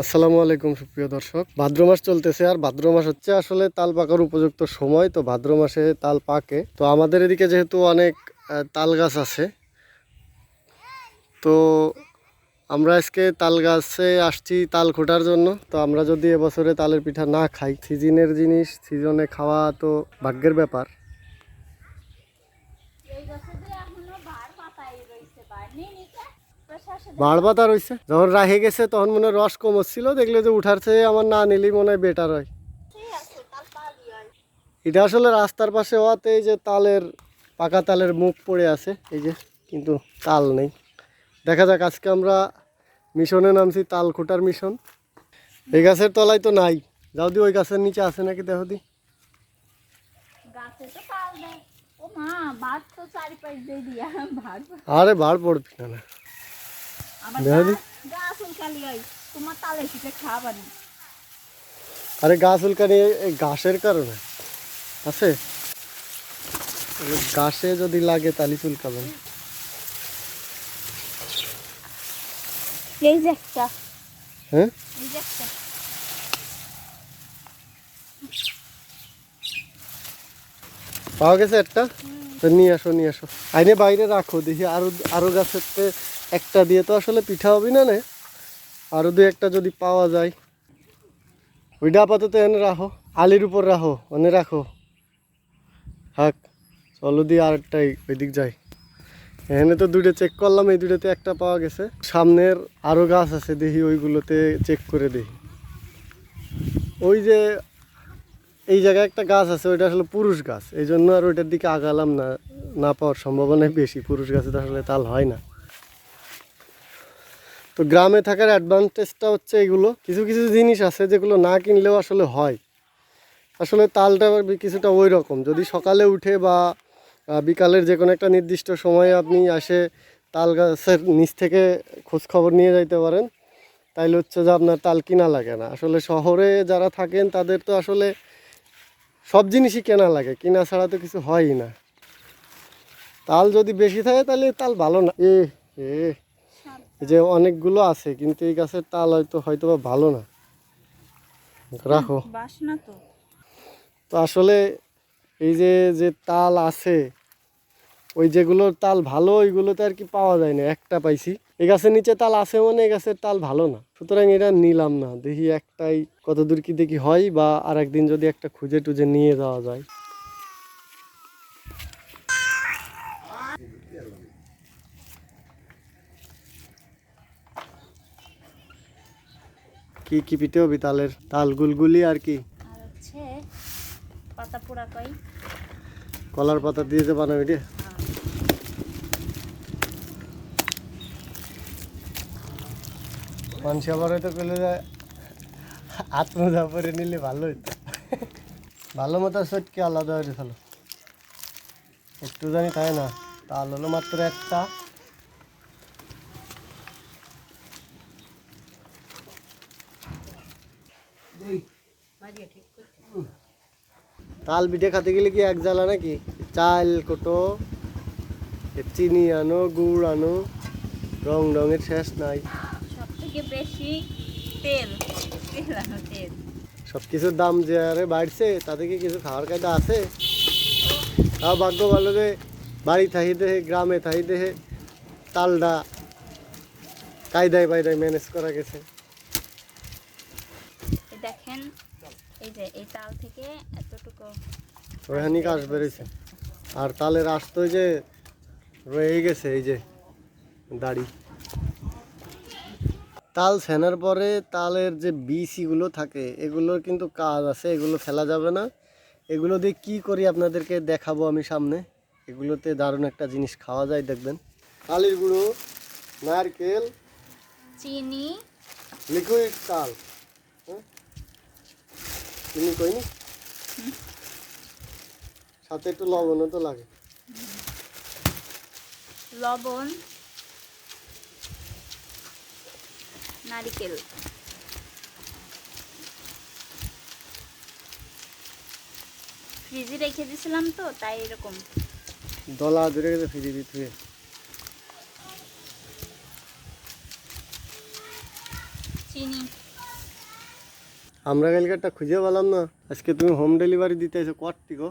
আসসালামু আলাইকুম, সুপ্রিয় দর্শক। ভাদ্র মাস চলতেছে, আর ভাদ্র মাস হচ্ছে আসলে তাল পাকার উপযুক্ত সময়। তো ভাদ্র মাসে তাল পাকে। তো আমাদের এদিকে যেহেতু অনেক তাল গাছ আছে, তো আমরা আজকে তাল গাছে আসছি তাল খোটার জন্য। তো আমরা যদি এবছরে তালের পিঠা না খাই, সিজনের জিনিস, সিজনে খাওয়া তো ভাগ্যের ব্যাপার এই গাছে যে এখনও ভার পাতাই রয়েছে ভার নেই নিচে বাড় পাতা রয়েছে যখন রাহে গেছে তখন মনে রস কম হচ্ছিল। দেখলে যে উঠার চেয়ে আমার না নিলেই মনে হয় বেটার হয়। এটা আসলে রাস্তার পাশে হওয়াতে এই যে তালের পাকা তালের মুখ পড়ে আছে। এই যে কিন্তু তাল নেই। দেখা যাক আজকে আমরা মিশনে নামছি তাল খোটার মিশন। এই গাছের তলায় তো নাই। যাও দি ওই গাছের নিচে আছে নাকি দেখো দি। আরে ভাড় পড়বি না না। আরে গাছ উল্কানি ঘাসের কারণে। আছে? ঘাসে যদি লাগে তালি চুলকাবে এই যে একটা। হ্যাঁ? এই যে একটা। পাওয়া গেছে একটা? নিয়ে আসো নিয়ে আসো। আইনে বাইরে রাখো দেখি আরও আরও গাছের একটা দিয়ে তো আসলে পিঠা হবে না নে? আরও দুই একটা যদি পাওয়া যায়। ওইটা আপাতত এনে রাখো, আলির উপর রাখো, এনে রাখো। হাক চলো দিয়ে আরেকটাই ওইদিক যাই। এখানে তো দুটো চেক করলাম, এই দুটোতে একটা পাওয়া গেছে। সামনের আরও গাছ আছে, দেখি ওইগুলোতে চেক করে দেখি। ওই যে এই জায়গায় একটা গাছ আছে, ওইটা আসলে পুরুষ গাছ। এই জন্য আর ওইটার দিকে আগালাম না না পাওয়ার সম্ভাবনাই বেশি। পুরুষ গাছে তো আসলে তাল হয় না। তো গ্রামে থাকার অ্যাডভান্টেজটা হচ্ছে এগুলো। কিছু কিছু জিনিস আছে যেগুলো না কিনলেও আসলে হয়। আসলে তালটা কিছুটা ওই রকম যদি সকালে উঠে বা বিকালের যে কোনো একটা নির্দিষ্ট সময়ে আপনি আসে তাল গাছের নিচ থেকে খোঁজ খবর নিয়ে যাইতে পারেন, তাইলে হচ্ছে যে আপনার তাল কিনা লাগে না। আসলে শহরে যারা থাকেন তাদের তো আসলে সব জিনিসই কেনা লাগে। কিনা ছাড়া তো কিছু হয়ই না। তাল যদি বেশি থাকে তাহলে তাল ভালো না। এ এ যে অনেকগুলো আছে কিন্তু এই গাছের তাল হয়তো হয়তো বা ভালো না। রাখো। তো। তো আসলে এই যে যে তাল আছে ওই যেগুলো তাল ভালো ওইগুলোতে আর কি পাওয়া যায় না একটা পাইছি। এই গাছের নিচে তাল আছে মানে এই গাছের তাল ভালো না। সুতরাং এটা নিলাম না দেখি একটাই কত দূর কি দেখি হয় বা আর একদিন যদি একটা খুঁজে টুজে নিয়ে যাওয়া যায়। কি কি পিঠে হবি? তালের তাল গুলগুলি আর কি? আর হচ্ছে পাতা পোড়া কই। কলার পাতা দিয়ে যে বানাবি মানুষ আবার হয়তো পেলে যায় আত্মজা করে নিলে ভালো হইতো। ভালো মতো সটকে আলাদা হয়ে ফেলো একটু জানি তাই না তাল হলো মাত্র একটা। তাল পিঠে খাতে গেলে কি এক জ্বালা নাকি? চাল কোটো চিনি আনো গুড় আনো রং রঙের শেষ নাই। সব বেশি তেল তেল সব কিছুর দাম যে আরে বাড়ছে তাতে কি কিছু খাওয়ার কায়দা আছে? তাও ভাগ্য ভালো যে বাড়ি থাকি দেহে গ্রামে থাকি দেহে তালডা কায়দায় বাইদায় ম্যানেজ করা গেছে। দেখেন যে এই তাল থেকে এতটুকু বেরোছে আর তালের আশ তো যে রয়ে গেছে এই যে দাড়ি। তাল ছেনার পরে তালের যে বিসিগুলো থাকে এগুলোর কিন্তু কাজ আছে এগুলো ফেলা যাবে না। এগুলো দিয়ে কি করি আপনাদেরকে দেখাবো আমি সামনে। এগুলোতে দারুণ একটা জিনিস খাওয়া যায় দেখবেন। তালের গুঁড়ো নারকেল চিনি। লিকুইড তাল। হ্যাঁ? চিনি কইনি সাথে একটু লবণও তো লাগে। লবণ নারিকেল। ফ্রিজে রেখে দিয়েছিলাম তো তাই এরকম। দলা ধরে গেছে ফিরে দিতে চিনি। আমরা কালকে একটা খুঁজে পেলাম না। আজকে তুমি হোম ডেলিভারি দিতে এসে কটটি গো।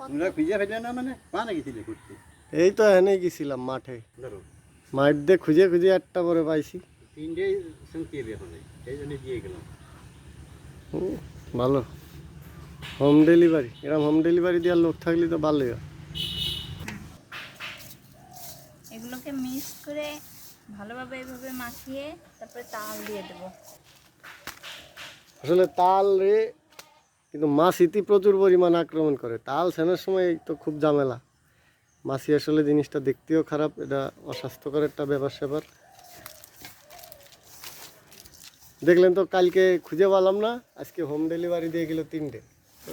তোমরা খুঁজে ফেলে না মানে? গেছিলে করতে এই তো এনেই গেছিলাম মাঠে। ধরো। মাঠ দিয়ে খুঁজে খুঁজে একটা করে পাইছি। তিনটে জন্য দিয়ে গেলাম। ভালো। হোম ডেলিভারি এরকম হোম ডেলিভারি দেওয়ার লোক থাকলে তো ভালোই হয়। এগুলোকে মিক্স করে ভালোভাবে এইভাবে মাখিয়ে তারপরে তাল দিয়ে দেবো। আসলে তাল রে, কিন্তু মাছ ইতি প্রচুর পরিমাণ আক্রমণ করে। তাল সেনার সময় তো খুব ঝামেলা। মাছি আসলে জিনিসটা দেখতেও খারাপ, এটা অস্বাস্থ্যকর একটা ব্যাপার স্যাপার। দেখলেন তো কালকে খুঁজে পেলাম না, আজকে হোম ডেলিভারি দিয়ে গেল তিনটে। তো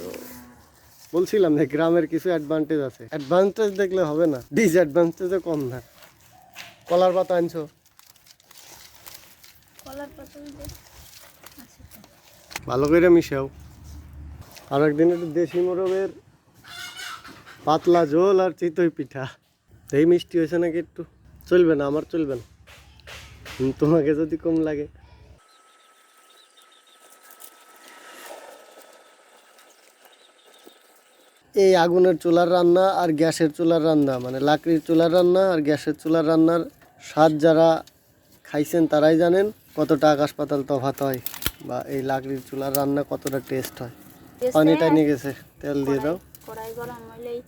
বলছিলাম যে গ্রামের কিছু অ্যাডভান্টেজ আছে। অ্যাডভান্টেজ দেখলে হবে না ডিসঅ্যাডভান্টেজও কম না। কলার পাতা আনছো? কলার পাতা। ভালো করে মিশাও। আর একদিন একটু দেশি মোরগের পাতলা ঝোল আর চিতই পিঠা। এই মিষ্টি হয়েছে নাকি একটু? চলবে না আমার চলবে না। তোমাকে যদি কম লাগে। এই আগুনের চুলার রান্না আর গ্যাসের চুলার রান্না মানে লাকড়ির চুলার রান্না আর গ্যাসের চুলার রান্নার স্বাদ যারা খাইছেন তারাই জানেন কতটা আকাশ পাতাল তফাত হয় বা এই লাকড়ির চুলার রান্না কতটা টেস্ট হয়। পানিটা নিয়ে গেছে তেল দিয়ে দাও। কড়াই গরম হইলেই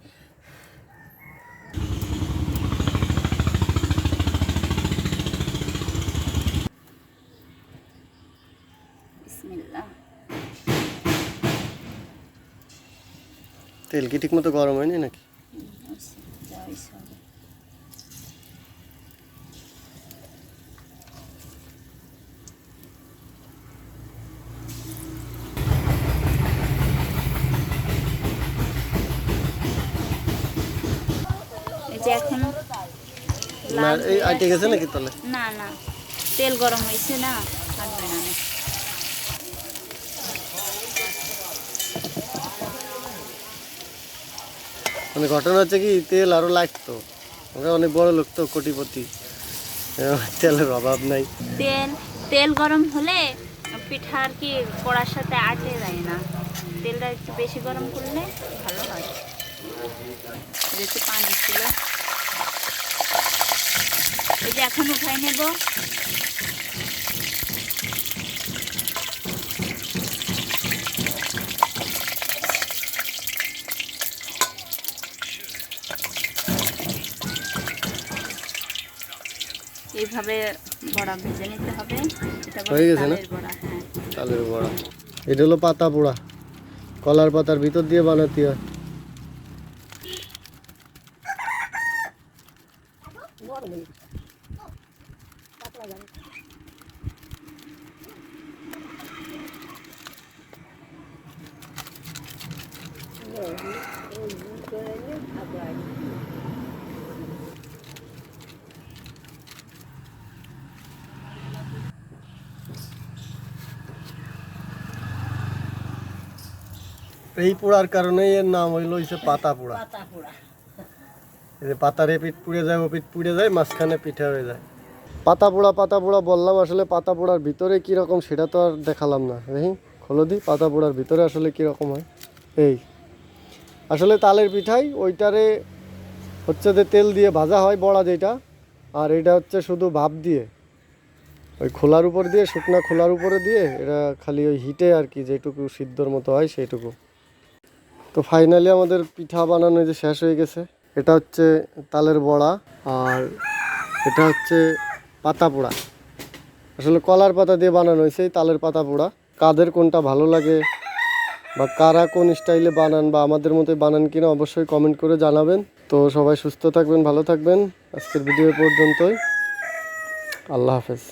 তেল কি ঠিক মতো গরম হয়নি নাকি? এখন না এই হয়ে গেছে নাকি তলে না না তেল গরম হয়েছে না থাকবে না মানে ঘটনা হচ্ছে কি, তেল আরও লাগতো। আমরা অনেক বড় লোক তো, কোটিপতি। তেলের অভাব নাই। তেল তেল গরম হলে পিঠা আর কি কড়ার সাথে আটে যায় না। তেলটা একটু বেশি গরম করলে ভালো হয়। যেহেতু পানি ছিল। এই যে এখন উঠাই নেব। এইভাবে বড়া ভেজে নিতে হবে। এটা হয়ে গেছে না? তালের বড়া হ্যাঁ। তালের বড়া। এটা হলো পাতা পোড়া। কলার পাতার ভিতর দিয়ে বানাতে হয়। এই পোড়ার কারণেই এর নাম হইল হইছে পাতা পোড়া। এই যে পাতার এ পিঠ পুড়ে যায় ও পিঠ পুড়ে যায় মাঝখানে পিঠা হয়ে যায়। পাতা পোড়া পাতা পোড়া বললাম আসলে পাতা পোড়ার ভিতরে কীরকম সেটা তো আর দেখালাম না। দেখি হলদি পাতা পোড়ার ভিতরে আসলে কীরকম হয়। এই আসলে তালের পিঠাই ওইটারে হচ্ছে যে তেল দিয়ে ভাজা হয় বড়া যেটা আর এটা হচ্ছে শুধু ভাপ দিয়ে। ওই খোলার উপর দিয়ে শুকনা খোলার উপরে দিয়ে এটা খালি ওই হিটে আর কি যেটুকু সিদ্ধর মতো হয় সেইটুকু। তো ফাইনালি আমাদের পিঠা বানানো যে শেষ হয়ে গেছে, এটা হচ্ছে তালের বড়া আর এটা হচ্ছে পাতা পোড়া। আসলে কলার পাতা দিয়ে বানানো হয়েছে এই তালের পাতা পোড়া। কাদের কোনটা ভালো লাগে বা কারা কোন স্টাইলে বানান বা আমাদের মতোই বানান কিনা অবশ্যই কমেন্ট করে জানাবেন। তো সবাই সুস্থ থাকবেন, ভালো থাকবেন। আজকের ভিডিও পর্যন্তই। আল্লাহ হাফেজ।